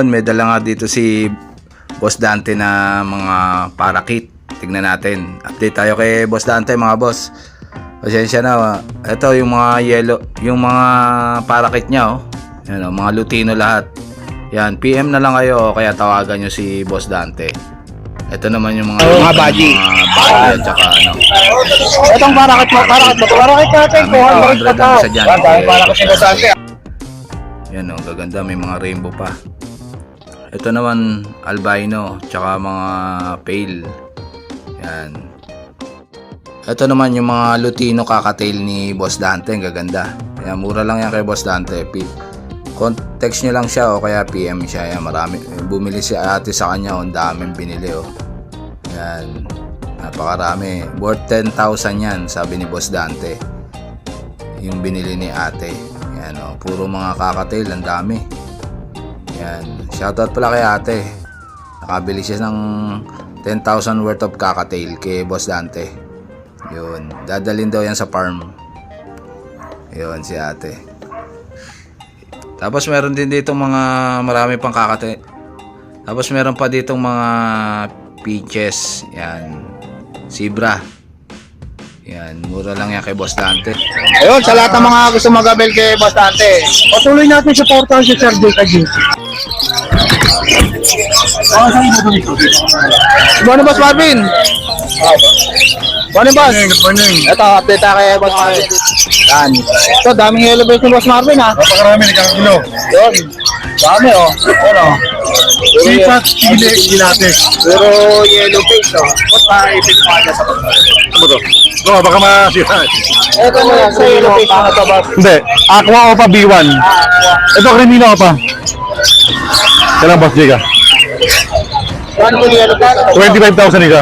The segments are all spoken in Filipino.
Yun, may dala nga dito si Boss Dante na mga parakit. Tignan natin. Update tayo kay Boss Dante mga boss. Pasensya na. Ito yung mga yellow, yung mga parakit niya oh. Yan oh, mga Lutino lahat. Yan, PM na lang kayo o kaya tawagan nyo si Boss Dante. Ito naman yung mga Mga baji. Mga baji at saka ano. Itong parakit mo, parakit mo. Parakit natin, Dami, 200 200 pa ang isa dyan. Parakit ni Bosante. Yan oh, gaganda may mga rainbow pa. Ito naman albino tsaka mga pale. Yan. Ito naman yung mga Lutino kakatail ni Boss Dante, ang gaganda. Kaya mura lang yan kay Boss Dante. Context nyo lang siya o kaya PM siya. Yan, marami. Bumili si ate sa kanya, oh, ang daming binili oh. Yan. Napakarami. Worth 10,000 yan, sabi ni Boss Dante. Yung binili ni ate. Yan oh, puro mga kakatail, ang dami. Yan. Shoutout pala kay ate. Nakabili siya ng 10,000 worth of kakatail kay Boss Dante. Yun. Dadalhin daw yan sa farm. Yun si ate. Tapos meron din dito mga marami pang kakatail. Tapos meron pa dito mga peaches. Yan. Zebra. Yan. Mura lang yan kay Boss Dante. Ayun, sa lahat ng mga gusto mag-abel kay Bostante, patuloy natin supportahan si Sir Jake Agin. Good morning, Boss Marvin. Good morning, Boss. Good morning. Ito, update tayo kay Boss Marvin. Yan. Ito, daming yellow bells ni Boss Marvin, ha? Napakarami nagkakilo. Yun. Dami, oh. Ano? Sipat, pili, ginate. Pero yellow face, oh. Ba't pa-ipit mo agad sa Ano to? No, baka masira. Ito mo yan, sa yellow face na ito, Boss. Hindi. Aqua o pa B1. Ito, Crimino o pa. Face. 25,000 isa.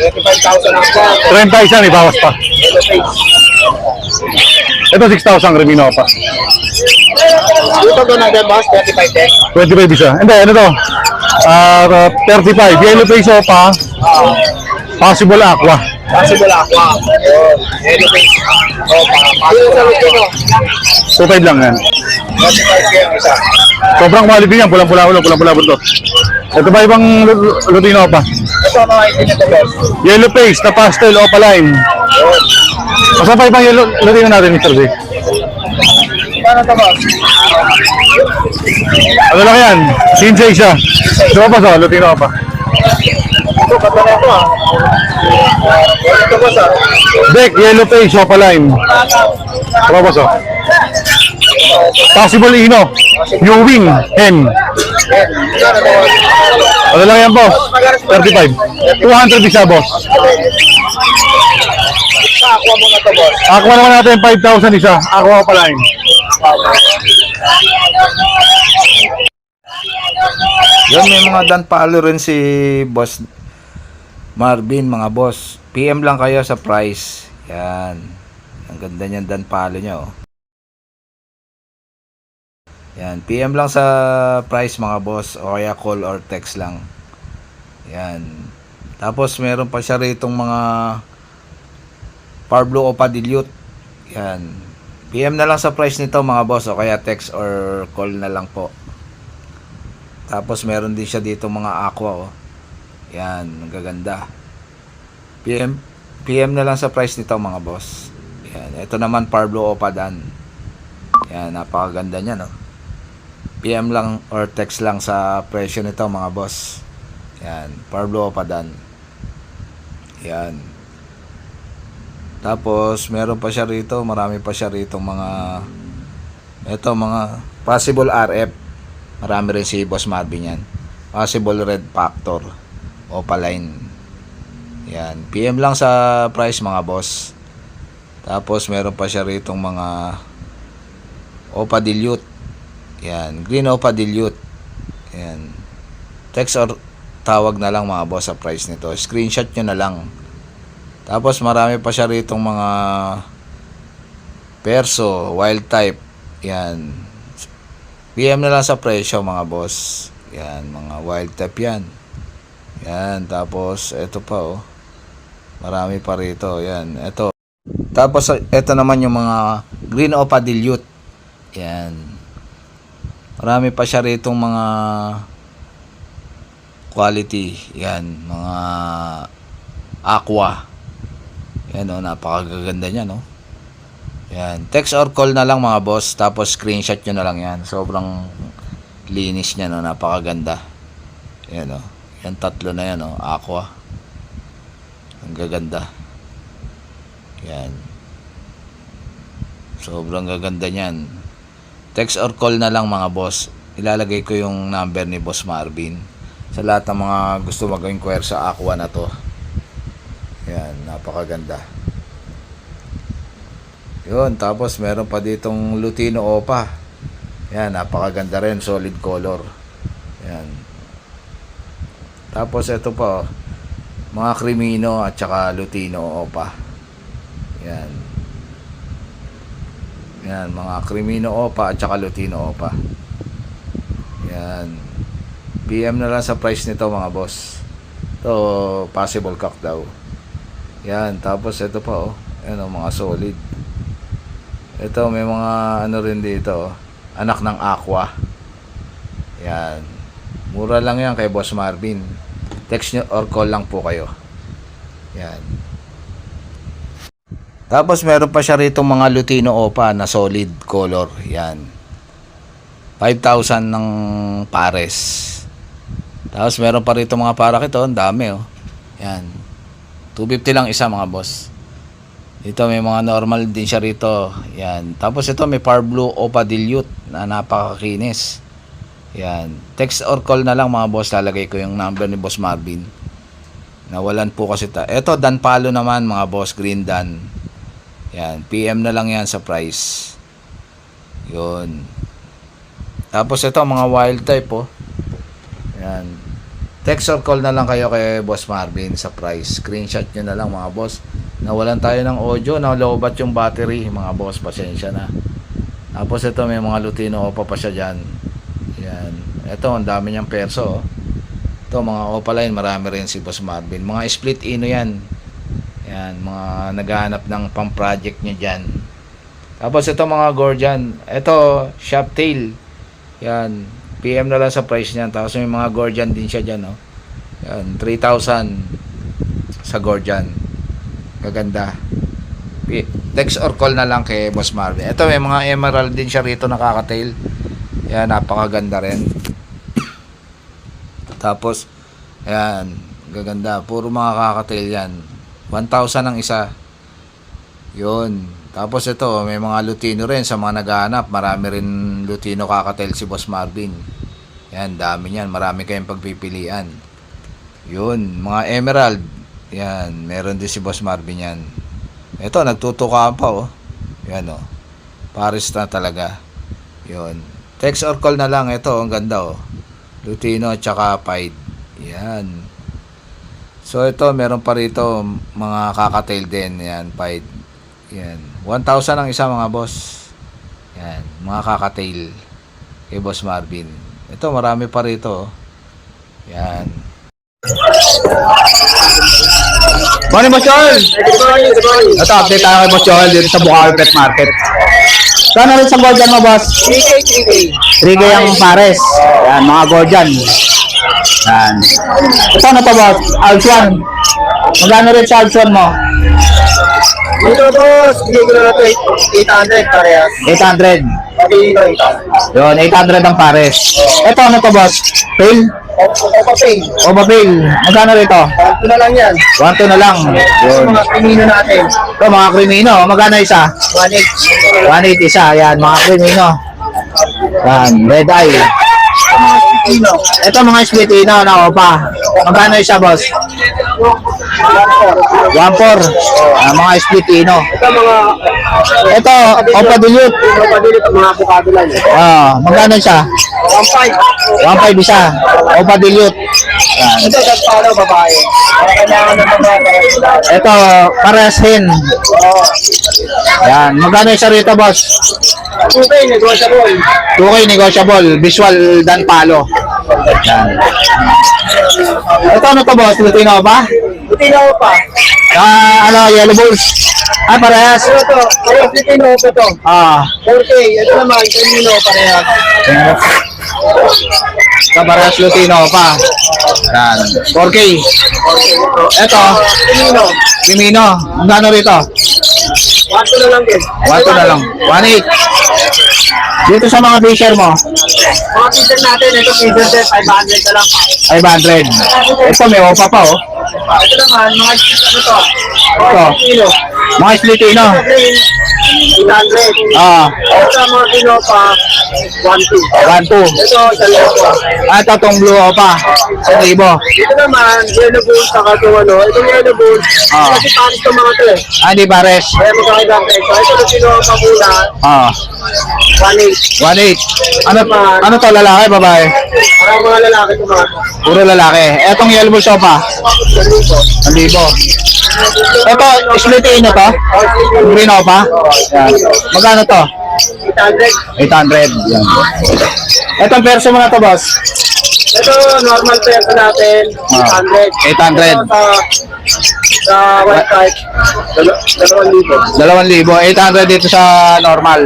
25,000 ang boss. 30 isa, may bawas pa. Ito, 6,000 Crimino o pa. Dito doon ang boss, 25 din. 25 isa. Hindi, ano to? Ah, 35. Yellow face o pa. Possible aqua. Possible aqua. Yellow face. O, possible sa Lutino. 25 lang yan. 25 kayo isa. Sobrang quality niyan. Pulang-pula ulo, pulang-pula buntot. Ito ba ibang lu- Lutino pa? Ito ang mga itin nito, boss. Yellow face na pastel opaline. Yun. Masa pa ibang yellow Lutino natin, Mr. Z? Paano ito, boss? Ano lang yan? Sinsay siya. Diba pa sa Lutino pa? Ito, kato na ito, ah. Ito, boss, ah. Deck, yellow face, opaline. Diba pa sa? Possible Ino. New wing, hen. Yan. Ano lang yan, boss? 35. 200 isa, boss. Aqua mo na ito, boss. Aqua naman natin 5,000 isa. Aqua opaline. Yun, may mga dan palo rin si Boss Marvin, mga boss. PM lang kayo sa price. Yan. Ang ganda niyan dan palo niya, oh. Yan, PM lang sa price mga boss o kaya call or text lang. Yan. Tapos meron pa siya ritong mga Parblo o Padilute. Yan. PM na lang sa price nito mga boss o kaya text or call na lang po. Tapos meron din siya dito mga aqua oh. Yan, gaganda. PM PM na lang sa price nito mga boss. Yan, ito naman Parblo Opadan. Yan, napakaganda niya no. PM lang or text lang sa presyo nito mga boss. Yan, Parblo Opadan. Yan. Tapos meron pa siya rito, marami pa siya rito mga ito mga possible RF. Marami rin si Boss Marvin yan. Possible Red Factor. Opaline. Yan. PM lang sa price mga boss. Tapos meron pa siya rito mga Opa Dilute. Yan. Green Opa Dilute. Yan. Text or tawag na lang mga boss sa price nito. Screenshot nyo na lang. Tapos marami pa siya rito mga Perso, wild type. Yan. PM na lang sa presyo mga boss. Yan, mga wild type yan. Yan, tapos ito pa oh. Marami pa rito. Yan, ito. Tapos ito naman yung mga green opa dilute. Yan. Marami pa siya rito mga quality. Yan, mga aqua. Yan o, napakagaganda niya no. Yan, text or call na lang mga boss, tapos screenshot nyo na lang yan. Sobrang linis niya no, napakaganda. Yan o, yan tatlo na yan o, aqua. Ang gaganda. Yan. Sobrang gaganda niyan. Text or call na lang mga boss. Ilalagay ko yung number ni Boss Marvin. Sa lahat ng mga gusto mag-inquire sa Aqua na to. Yan, napakaganda. Yun, tapos meron pa ditong Lutino Opa. Yan, napakaganda rin, solid color. Yan. Tapos ito pa, mga Crimino at saka Lutino Opa. Yan. Yan, mga Crimino Opa at saka Lutino Opa. Yan. PM na lang sa price nito mga boss. Ito, possible cock daw. Yan, tapos ito pa oh. Yan oh, mga solid. Ito, may mga ano rin dito oh. Anak ng Aqua. Yan. Mura lang yan kay Boss Marvin. Text nyo or call lang po kayo. Yan. Tapos meron pa siya rito mga Lutino Opa na solid color. Yan. 5,000 ng pares. Tapos meron pa rito mga parak ito. Ang dami oh. Yan. 250 lang isa mga boss. Ito may mga normal din siya rito. Yan. Tapos ito may Par Blue Opa Dilute na napakakinis. Yan. Text or call na lang mga boss. Lalagay ko yung number ni Boss Marvin. Nawalan po kasi ta. Ito Dan Palo naman mga boss. Green Dan. Yan. PM na lang yan sa price. Yun. Tapos ito mga wild type oh. Yan. Text or call na lang kayo kay Boss Marvin sa price. Screenshot nyo na lang mga boss. Nawalan tayo ng audio. Nalobat yung battery mga boss. Pasensya na. Tapos ito may mga Lutino Opa pa siya dyan. Yan. Ito ang dami niyang perso. oh. Ito mga Opaline marami rin si Boss Marvin. Mga split ino yan. Yan. Mga naghahanap ng pang project niya dyan. Tapos ito mga Gordian. Ito shop tail. Yan. PM na lang sa price niyan. Tapos may mga Gordian din siya dyan. Oh. Yan. 3,000 sa Gordian. Gaganda. P- Text or call na lang kay Boss Marvin. Ito may mga emerald din siya rito nakaka-tail. Yan. Napakaganda rin. Tapos, yan. Gaganda. Puro mga kakatail yan. 1,000 ang isa. Yun. Tapos ito, may mga Lutino rin sa mga naghahanap. Marami rin Lutino kakatail si Boss Marvin. Yan, dami niyan. Marami kayong pagpipilian. Yun, mga emerald. Yan, meron din si Boss Marvin yan. Ito, nagtutuka pa oh. Yan oh. Paris na talaga. Yun. Text or call na lang. Ito, ang ganda oh. Lutino at saka Pied. Yan. So ito, meron pa rito mga kakatail din. Yan, Pied. Yan. 1,000 ang isa mga boss. Yan. Mga kakatail. Kay Boss Marvin. Ito, marami pa rito. oh. Yan. Morning, Boss Joel! Ito, update tayo kay Boss Joel dito sa Bukawi Pet Market. Saan na rin sa Gordian mo, Boss? 3K, 3K. 3K ang pares. Yan, mga Gordian. Yan. Ito na to, Boss? Alsuan. Magkano rin sa Alsuan mo? Dito boss, hindi ko na ito 800 parehas. 800. Okay, dito 800. Yun, 800 ang pares. Ito, ano to, Boss? Pail? Opa pay. O ba, pail? Magkano rito? Ito na lang yan. 1 2 na lang. Yun. mga pinino natin. Ito, mga krimino. Magkano isa? 1H. 180 isa. Yan, mga krimino. Yan, red eye. Pino. Ito mga splitino na opa. Magkano isa, boss? 1.4. Ah, mga splitino. Ito mga Ito, opa dilute. mga padilit mga avocado lang. Ah, magkano siya? 1.5. 1.5 isa. Opa dilute. Yan. Ito sa palo babae. Kailangan na babae. Ito, parehas hen. Oo. Yan. Magkano isa rito, boss? Okay, negotiable. 2K negotiable. Visual dan palo. Yan. Ito ano to, boss? Lutino ba? Pino pa. Ah, ano, yellow balls. Ah, parehas. Ito to. Kaya Pino pa to. Ah, 4K. Ito naman, Pino parehas. Ito, parehas Lutino pa. Yan. 4K. Ito, Pilino. Limino. Magkano rito? Wato na lang din. Wato na lang. 1.8. Dito sa mga fisher mo, Mga pizza natin, ito set, 500 na lang. 500. Ito, may opa pa oh. Ito naman, mga ano to? Ito. Mga Splitino. 800. Ah, Ito mga kilo pa, 1, 2. 1.2. Ito, sa loko. Ah, ito tong blue opa. 1,000. Dito naman, yellow bulls, saka itong ano, itong yellow bulls, Ah. kasi panis itong mga to eh. Ah, di pares. Kaya magkakaiba ang presyo. Ito kilo pa muna, Ah, 1.8. 1.8. Ano, ano to, lalaki, babae? Parang mga lalaki itong mga to. Puro lalaki. Etong yellow bull sopa, 1,000. Ito, Splitino to? Green opa? Yan. Magkano to? 800. 800. Yan. Etong perso mo na to, boss. Ito, normal presyo natin, Ah. 800. 800. Ito, sa, sa white type, dal- dalawang libo. 2,000. 800 dito sa normal.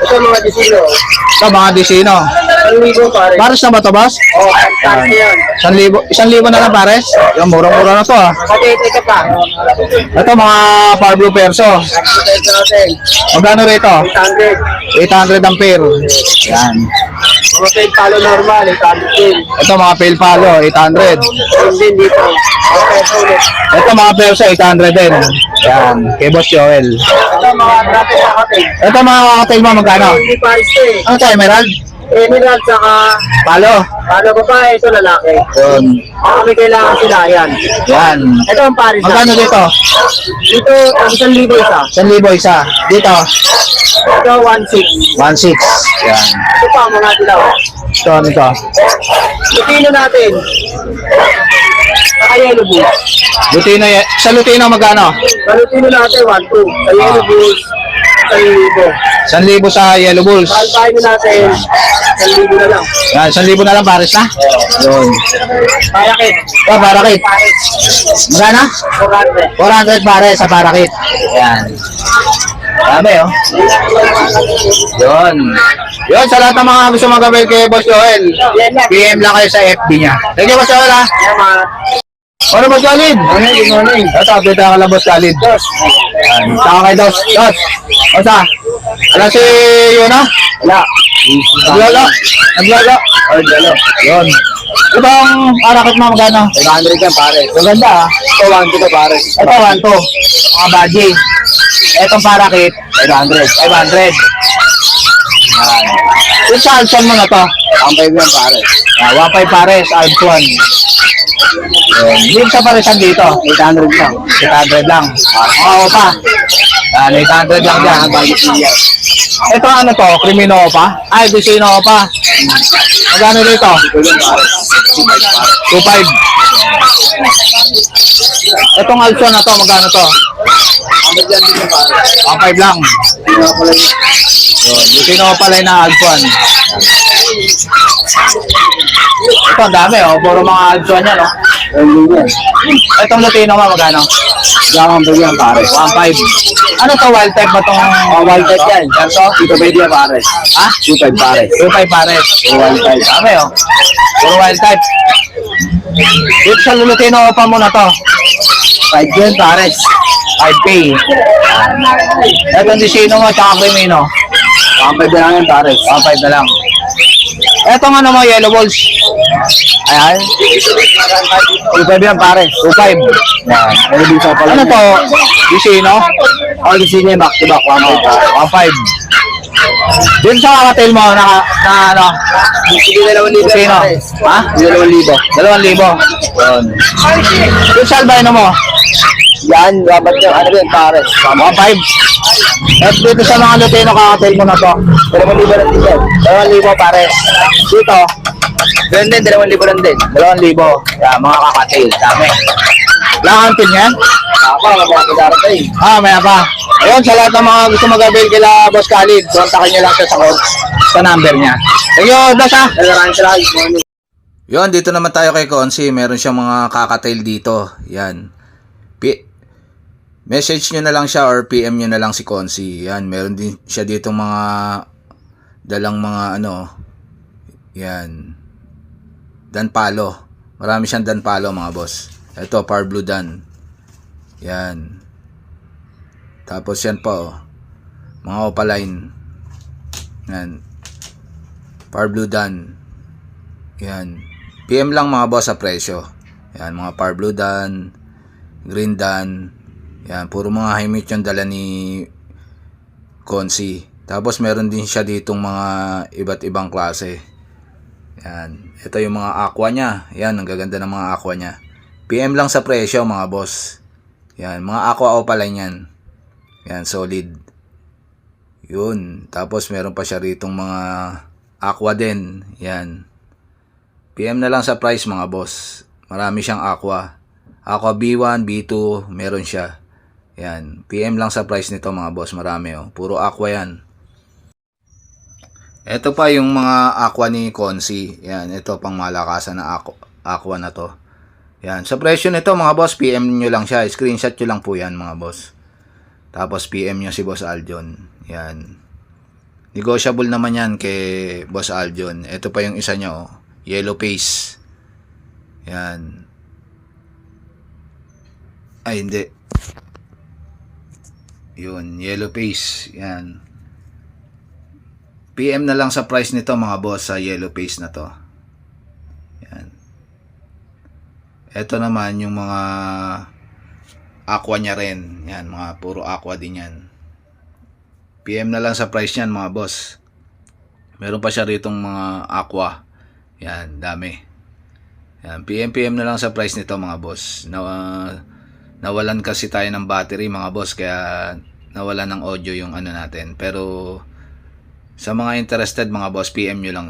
Ito mga disino, Ito, mga disino. 1,000 pare. Pares na ba to, boss? Oh, fantastic yan. 1,000 1,000 na lang pares? Yung murang-mura na to, ah. Pati ito pa. Ito, mga Power Blue Perso. Magkano rito? 800. 800 ang pair. Yan. Mga paid palo normal, 800 din. Ito, mga pail palo, 800. Yun din dito. Mga peso ulit. Ito, mga perso, 800 din. Yan. Kay Boss Joel. Ito mga traffic sa kapit. Ito, mga kakatail mo, magkano? Hindi eh. Ano to, Emerald? Emerald saka Palo. Paano babae, ito lalaki. Yun. Baka may kailangan sila, yan. Yan. Ito ang pares. Magkano dito? Dito, ang isang libo isa. 1,000 isa. Dito, Ito, 1.6. 1,600. Yan. Ito pa, mga dilaw. Ito, ano ito? Lutino natin. Saka yellow bulls. Lutino, ye- sa Lutino, magkano? Sa Lutino natin, 1.2. Sa yellow bulls, sa libo. 1,000 sa Yellow Bulls. Sa albino natin, sa libo na lang. Yan, 1,000 na lang pares na. Yun. Parakit. Ito, parakit. Magkano? 400. 400 pares sa parakit. Yan. Dami, oh. Yun. Yun, sa lahat ng mga gusto magabay kay Boss Joel. PM lang kayo sa FB niya. Thank you, Boss Joel, ha? Mga. Ano, Boss Khalid? Good morning. Ito, update lang, Boss Khalid. Dos. Yan. Saka kay Dos. Dos. Osa. Ano si Yuna? Wala. Naglolo. Naglolo. Ay, naglolo. Yun. Ito ang parakit mo magkano? 500 yan, pare. Maganda, ha? Ito, 1 to pare. Ito, 1 to. Mga badge. Itong parakit, 500. 500. Yan. Yung sa Alson mo na to? 1.5 yan, pare. Ah, 1.5 pares, Alson. Yun. Sa paresan dito? 800 lang. 800 lang. Oo pa. Yan, 800 lang dyan. Ito ano to? Crimino pa? Ay, Vicino pa. Magkano dito? 2.5. Itong Alson na to, magkano to? 1.5 lang. Vicino pala yung na Alson. Ito, ang dami oh. Puro mga Alson yan, oh. Itong Latino mo, magkano? Lamang ba yan, pare? 1.5. Ano to, wild type ba tong... Oh, wild type yan. Perso? Dito ba yan, pare? Ha? 2.5 pare. 2.5 pare. Wild type. Dami, oh. Puro wild type. Dito sa Lutino pa muna to. 5 yan, pares. 5K. Itong Disino mo, tsaka Crimino. 1.5 na lang yan, pares. 1.5 na lang. Etong ano mo, Yellow Balls. Ayan. 2.5 yan, pare. 2.5. Yan. Ano to? Disino? Oh, Disino yung back to back. 1.5. 1.5. Dito sa kakatail mo, na, na ano? Disino? Ha? Dalawang libo. 2,000. Yun. Dito sa albino mo? Yan, dapat yung ano yun, pares. 1.5. At dito sa mga Lutino kakatail mo na? Dalawang libo lang din yan. 2,000 pares. Dito? Ganun din, dalawang libo lang din. 2,000. Yan, mga kakatail. Dami. Lakantin yan? Ako, mga kadarating. Ah, may pa. Ayun, sa lahat ng mga gusto mag-avail kila Boss Khalid, kontakin niyo lang siya sa, sa number niya. Thank you, Boss ha. Maraming salamat. Yon, dito naman tayo kay Konsi. Meron siyang mga kakatail dito. Yan. P- message nyo na lang siya or PM nyo na lang si Konsi. Yan, meron din siya dito mga dalang mga ano, Yan. Dan Palo. Marami siyang Dan Palo mga boss. Ito, Par Blue Dan. Yan. Tapos yan po, oh. mga opaline. Yan. Par Blue Dan. Yan. PM lang mga boss sa presyo. Yan, mga Par Blue Dan, Green Dan. Yan, puro mga high meat yung dala ni Consi. Tapos meron din siya ditong mga iba't ibang klase. Yan. Ito yung mga aqua niya. Yan, ang gaganda ng mga aqua niya. PM lang sa presyo mga boss. Yan, mga aqua opaline yan. Yan, solid. Yun. Tapos meron pa siya ritong mga aqua din. Yan. PM na lang sa price mga boss. Marami siyang aqua. Aqua B1, B2, meron siya. Yan. PM lang sa price nito mga boss. Marami oh. Puro aqua yan. Ito pa yung mga aqua ni Consi. Yan. Ito pang malakasan na aqua, na to. Yan. Sa presyo nito mga boss, PM nyo lang siya. Screenshot nyo lang po yan mga boss. Tapos PM nyo si Boss Aljon. Yan. Negotiable naman yan kay Boss Aljon. Ito pa yung isa niya oh. Yellow face. Yan. Ay, hindi. Yun, yellow face. Yan. PM na lang sa price nito mga boss sa yellow face na to. Yan. Ito naman yung mga aqua niya rin. Yan, mga puro aqua din yan. PM na lang sa price niyan mga boss. Meron pa siya ritong mga aqua. Yan, dami. Yan, PM PM na lang sa price nito mga boss. Na, nawalan kasi tayo ng battery mga boss kaya nawalan ng audio yung ano natin. Pero sa mga interested mga boss, PM nyo lang.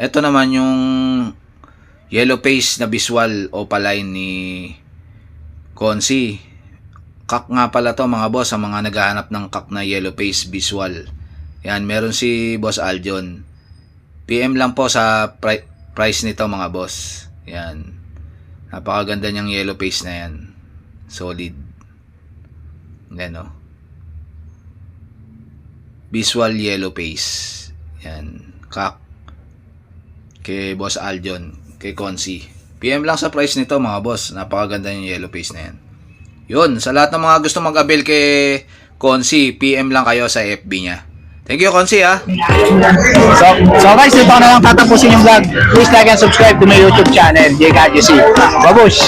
Ito naman yung yellow face na visual opaline ni Consi. Kak nga pala to mga boss sa mga naghahanap ng kak na yellow face visual. Yan, meron si Boss Aljon. PM lang po sa pri- price nito mga boss. Yan. Napakaganda niyang yellow face na yan. Solid. Yan o. Visual yellow face. Yan. Kak. Kay Boss Aljon. Kay Consi. PM lang sa price nito mga boss. Napakaganda yung yellow face na yan. Yun. Sa lahat ng mga gusto mag-avail kay Consi, PM lang kayo sa FB niya. Thank you, Consi, ah. So, so guys, dito ko na lang tatapusin yung vlog. Please like and subscribe to my YouTube channel, JKGC. Babush!